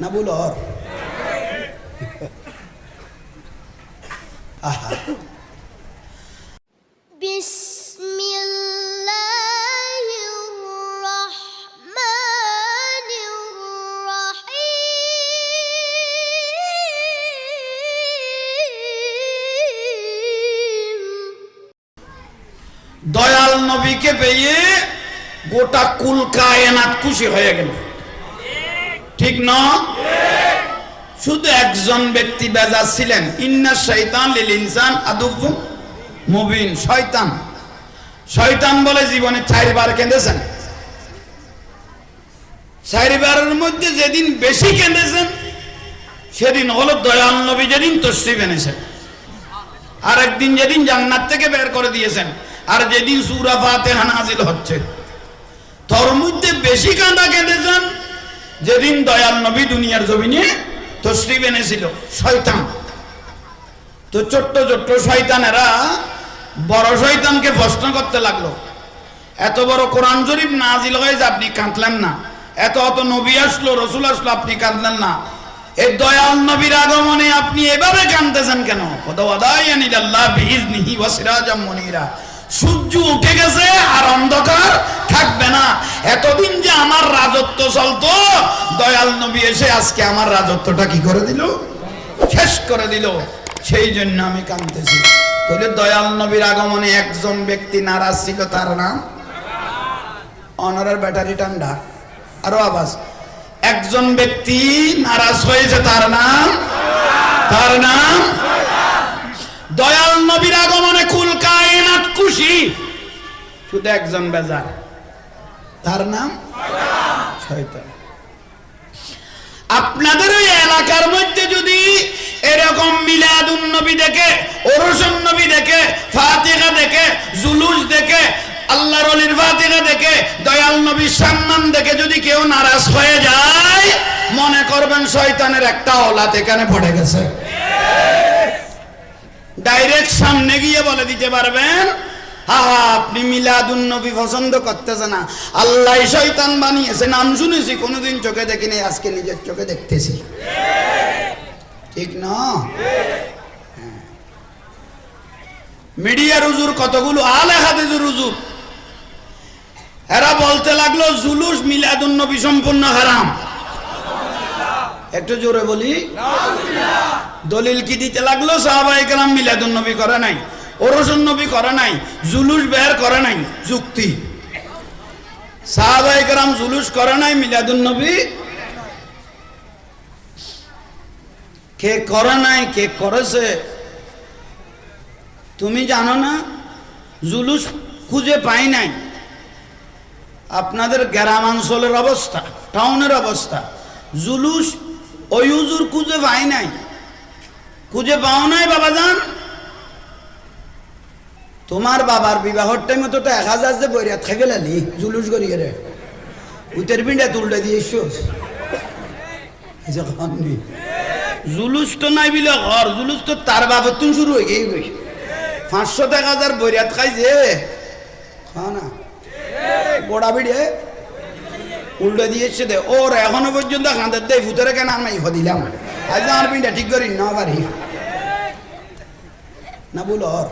না বলো আর। দয়াল নবীকে পেয়ে গোটা কুল কায়নাত খুশি হয়ে গেল। ঠিক না? শুধু একজন ব্যক্তি বেজার ছিলেন ইন্না শৈতান লিল ইনসান আদুব মুবিন। শয়তান। শয়তান বলে জীবনে চারবার কেঁদেছেন। চারবারের মধ্যে যেদিন বেশি কেঁদেছেন, সেদিন হলো দয়াল নবী যেদিন তশ্রিফ এনেছেন। আর একদিন যেদিন জান্নাত থেকে বের করে দিয়েছেন, আর যেদিন সুরা ফাতেহা নাজিল হচ্ছে। তোর মধ্যে বেশি কাঁদা কেঁদেছেন যেদিন দয়াল নবী দুনিয়ার জমিনে তসরিফ এনেছিল, শয়তান। তো ছোট্ট ছোট্ট শয়তানেরা বড় শয়তানকে প্রশ্ন করতে লাগল, এত বড় কোরআন শরীফ নাজিল হয়ে যে আপনি কাঁদলেন না? এত অত নবী আসলো, রসুল আসলো, আপনি কাঁদলেন না? এই দয়াল নবীর আগমনে আপনি এভাবে কাঁদতেছেন কেন? সূর্য উঠে এতদিন যে আমার রাজত্ব চলতো, দয়াল নবী এসে আজকে আমার রাজত্বটা কি করে দিল? শেষ করে দিল। সেই জন্য আমি কাঁদতেছি। তাহলে দয়াল নবীর আগমনে একজন ব্যক্তি নারাজ ছিল, তার নাম? অনারের ব্যাটারি ঠান্ডা। আরও আওয়াজ। একজন ব্যক্তি নারাজ হয়েছে, তার নাম? তার নাম? দয়াল নবীর আগমনে কুল কায়নাত খুশি। শুধু একজন বেজার। তার নাম? শয়তান। আপনাদের ওই এলাকার মধ্যে যদি এরকম মিলাদুন নবী দেখে ওরসন নবী দেখে ফাতিহা দেখে জুলুস দেখে আল্লাহর অলির ফাতিহা দেখে দয়াল নবীর সম্মান দেখে যদি কেউ নারাজ হয়ে যায় মনে করবেন শয়তানের একটা ওলাত এখানে পড়ে গেছে। ডাইরেক্ট সামনে গিয়ে বলে দিতে পারবেন আহা আপনি মিলাদুন নবী পছন্দ করতেছে না। আল্লাহ শয়তান বানিয়েছে, নাম শুনেছি, কোনোদিন চোখে দেখিনি, আজকে নিজের চোখে দেখতেছি। ঠিক না? হ্যাঁ। মিডিয়ার হুজুর কতগুলো? আলে হাদিজুর হুজুর। এরা বলতে লাগল, জুলুস মিলাদুন নবী সম্পূর্ণ হারাম। একটু জোরে বলি। দলিল কি দিতে লাগল? সাহাবাই কালাম মিলাদুন নবী করে নাই। ওরসুন নবী করে নাই, জুলুস বের করে নাই, যুক্তি। সাহাবাই কালাম জুলুস করে নাই, মিলাদুন নবী। কে করে নাই, কে করেছে, তুমি জানো না? জুলুস খুঁজে পাই নাই। আপনাদের গ্রামাঞ্চলের অবস্থা, টাউনের অবস্থা, জুলুস ওই খুঁজে পাই নাই। খুঁজে পাও নাই বাবা যান তোমার বাবার বিবাহর টাইমে তো এক হাজার যে বইরা থেকে লালি জুলুস করিয়ে রে উতের পিন্ডা তুলটা দিয়েছ। জুলুস তো নাই বিলে ঘর, জুলুস তো তার বাবার তুমি শুরু হয়ে গই পাঁচশো এক হাজার বইরাত খাই যে। খা না? গোড়া বিড়ে উল্টো দিয়েছে দে। ওর এখনও পর্যন্ত কাঁদের দেয় ভূতরে কেন আমি ইহ দিলাম? আজ আমার পিনটা ঠিক করি না পারি না বলো ওর।